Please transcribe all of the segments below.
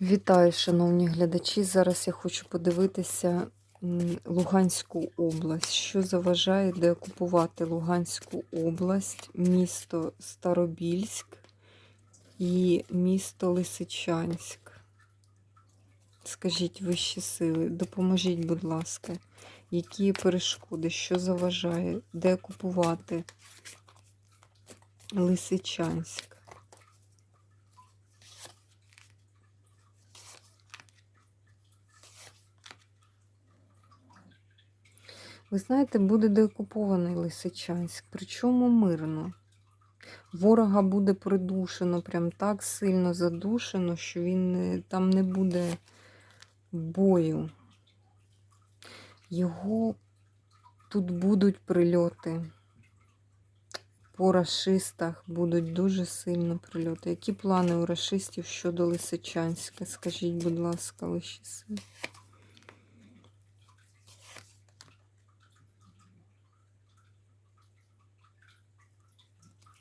Вітаю, шановні глядачі. Зараз я хочу подивитися Луганську область. Що заважає деокупувати Луганську область, місто Старобільськ і місто Лисичанськ. Скажіть вищі сили, допоможіть, будь ласка, які перешкоди, що заважає деокупувати Лисичанськ? Ви знаєте, буде деокупований Лисичанськ, причому мирно. Ворога буде придушено, прям так сильно задушено, що він не, там не буде бою. Його тут будуть прильоти. По рашистах будуть дуже сильно прильоти. Які плани у рашистів щодо Лисичанська? Скажіть, будь ласка, вищі сили.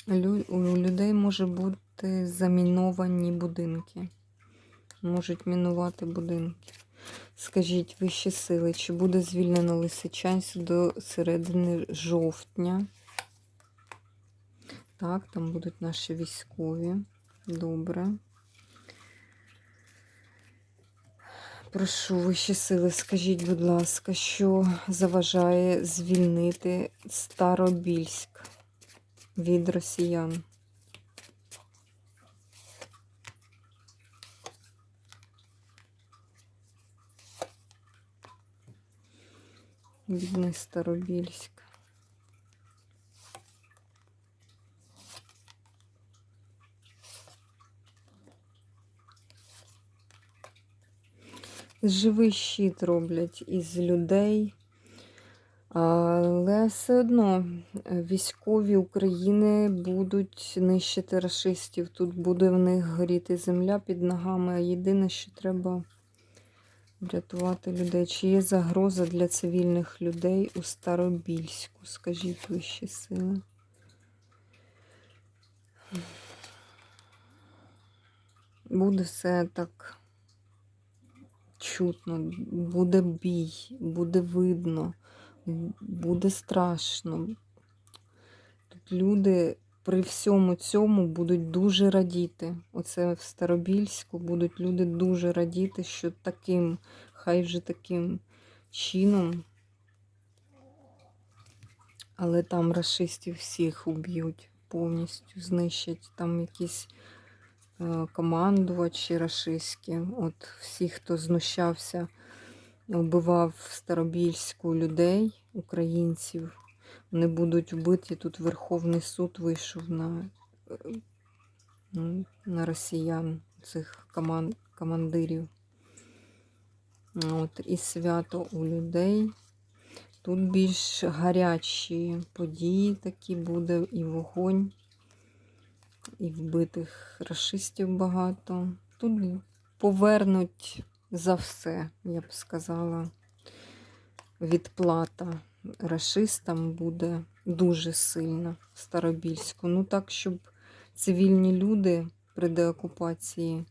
У людей може бути заміновані будинки. Можуть мінувати будинки. Скажіть вищі сили, чи буде звільнено Лисичанськ до середини жовтня? Так, там будуть наші військові. Добре. Прошу вищі сили, скажіть, будь ласка, що заважає звільнити Старобільськ від росіян? Бідний Старобільськ. Живий щит роблять із людей. Але все одно е, військові України будуть нищити рашистів. Тут буде в них горіти земля під ногами. А єдине, що треба врятувати людей. Чи є загроза для цивільних людей у Старобільську? Скажіть вищі сили. Буде все так чутно, буде бій, буде видно, буде страшно. Тут люди при всьому цьому будуть дуже радіти. Оце в Старобільську будуть люди дуже радіти, що таким, хай вже таким чином. Але там расистів всіх уб'ють, повністю знищать. Там якісь е, командувачі рашистські. От всі, хто знущався, вбивав в Старобільську людей, українців, вони будуть вбиті. Тут Верховний суд вийшов на, е, ну, на росіян, цих команд, командирів. От, і свято у людей. Тут більш гарячі події такі буде, і вогонь, і вбитих расистів багато. Тут повернуть за все, я б сказала. Відплата расистам буде дуже сильна в Старобільську. Ну так, щоб цивільні люди при деокупації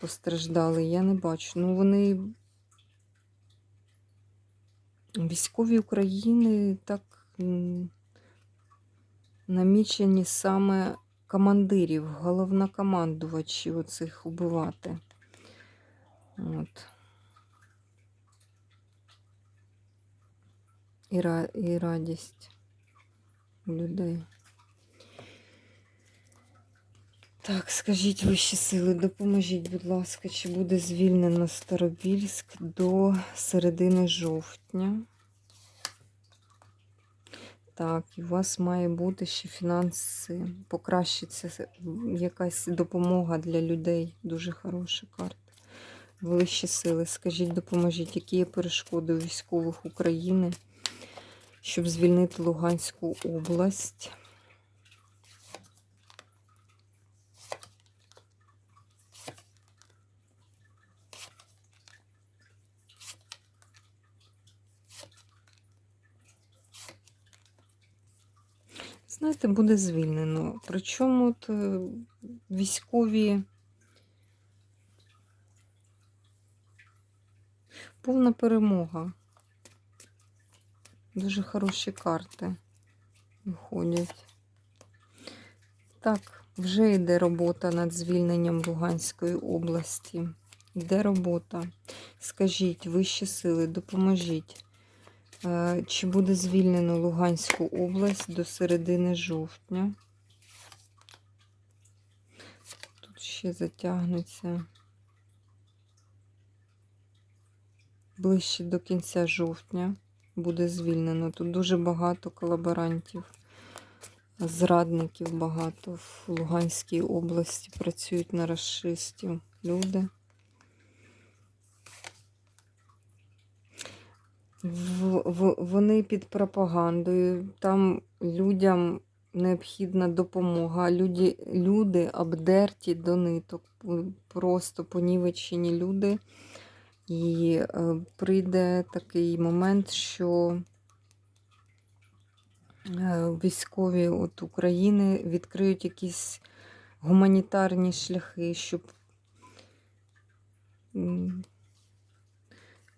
постраждали, я не бачу. Ну, вони Військові України так намічені саме командирів, головнокомандувачів оцих убивати. От. І, ра- і радість людей. Так, скажіть вищі сили, допоможіть, будь ласка, чи буде звільнено Старобільськ до середини жовтня? Так, і у вас має бути ще фінанси, покращиться якась допомога для людей. Дуже хороша карта. Вищі сили, скажіть, допоможіть, які є перешкоди військових України, щоб звільнити Луганську область? Знаєте, буде звільнено. Причому е, військові повна перемога. Дуже хороші карти виходять. Так, вже йде робота над звільненням Луганської області. Йде робота. Скажіть, вищі сили, допоможіть. Е, Чи буде звільнено Луганську область до середини жовтня? Тут ще затягнеться. Ближче до кінця жовтня буде звільнено. Тут дуже багато колаборантів, зрадників багато в Луганській області працюють на расистів люди. В, в, вони під пропагандою, там людям необхідна допомога. Люди, люди обдерті до ниток, просто понівечені люди. І е, прийде такий момент, що е, військові от України відкриють якісь гуманітарні шляхи, щоб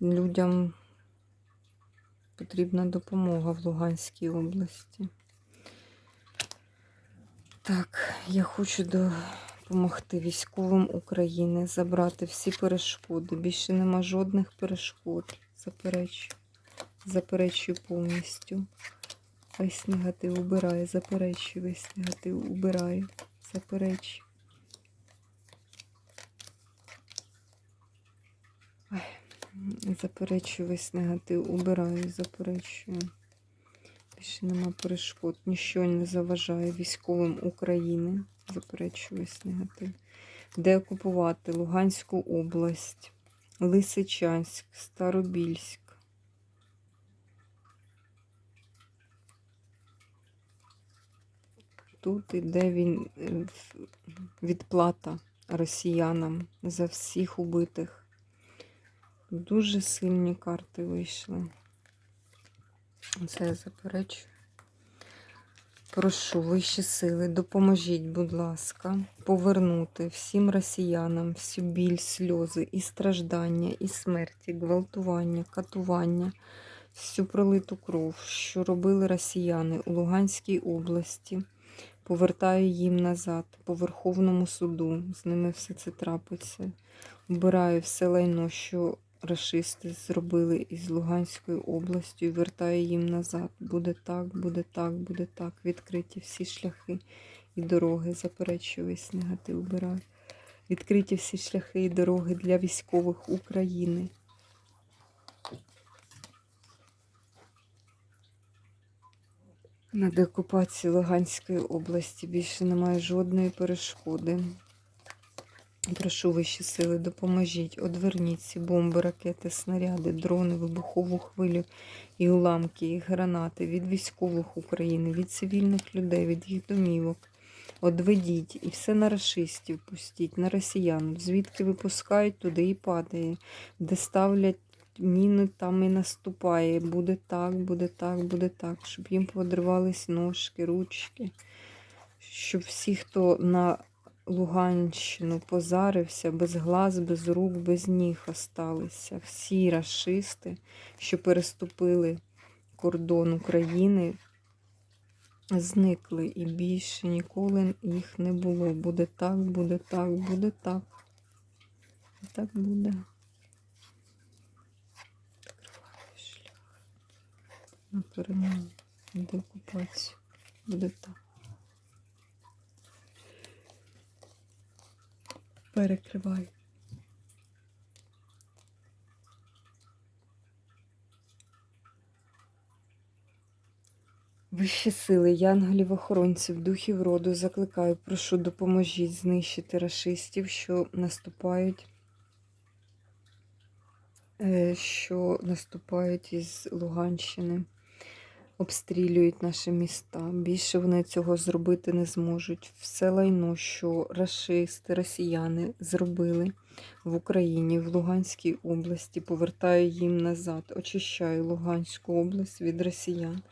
людям потрібна допомога в Луганській області. Так, я хочу допомогти військовим України забрати всі перешкоди. Більше нема жодних перешкод. Заперечую. Заперечую повністю. Весь негатив убираю, заперечую, весь негатив убираю, заперечую. Ай, заперечую весь негатив, убираю, заперечую. Більше нема перешкод, ніщо не заважає військовим України. Заперечую весь негатив. Де окупувати Луганську область, Лисичанськ, Старобільськ. Тут іде він е, відплата росіянам за всіх убитих. Дуже сильні карти вийшли. Це я заперечую. Прошу вищі сили, допоможіть, будь ласка, повернути всім росіянам всю біль, сльози і страждання, і смерті, гвалтування, катування, всю пролиту кров, що робили росіяни у Луганській області. Повертаю їм назад по Верховному суду. З ними все це трапиться. Вбираю все лайно, що рашисти зробили із Луганською областю і вертаю їм назад. Буде так, буде так, буде так. Відкриті всі шляхи і дороги. Заперечую весь негатив вбираю. Відкриті всі шляхи і дороги для військових України. На деокупації Луганської області більше немає жодної перешкоди. Прошу вищі сили, допоможіть, одверніть ці бомби, ракети, снаряди, дрони, вибухову хвилю і уламки, і гранати від військових України, від цивільних людей, від їх домівок. Одведіть і все на рашистів пустіть, на росіян. Звідки випускають, туди і падає. Де ставлять міни, там і наступає. Буде так, буде так, буде так, щоб їм подривались ножки, ручки. Щоб всі, хто на Луганщину позарився, без глаз, без рук, без ніг осталися. Всі расисти, що переступили кордон України, зникли і більше ніколи їх не було. Буде так, буде так, буде так. Так буде. На перемогу, на деокупацію. Буде так. Перекриваю. Вищі сили, янголів, охоронців, духів роду закликаю, прошу, допоможіть знищити рашистів, що наступають, е, що наступають із Луганщини, обстрілюють наші міста. Більше вони цього зробити не зможуть. Все лайно, що рашисти, росіяни зробили в Україні, в Луганській області, повертаю їм назад, очищаю Луганську область від росіян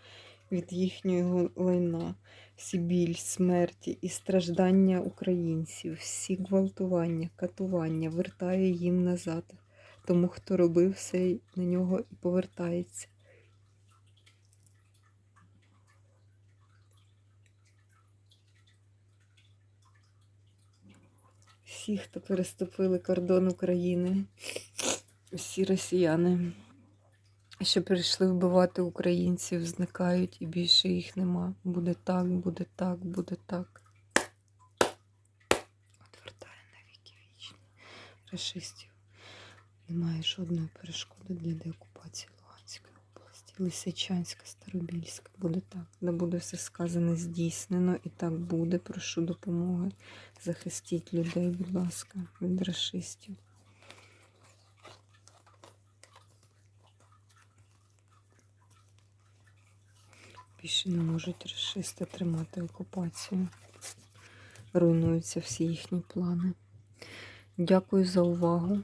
від їхнього лайна, всі біль, смерті і страждання українців, всі гвалтування, катування, вертаю їм назад. тому хто робив все на нього і повертається. Всі, хто переступили кордон України, всі росіяни, що прийшли вбивати українців, зникають і більше їх нема. Буде так, буде так, буде так. Отвертає на віки вічні. Рашистів. Немає жодної перешкоди для деокупації. Лисичанська, Старобільська. Буде так. Де буде все сказане здійснено і так буде. Прошу допомоги. Захистіть людей, будь ласка, від рашистів. Більше не можуть рашисти тримати окупацію. Руйнуються всі їхні плани. Дякую за увагу.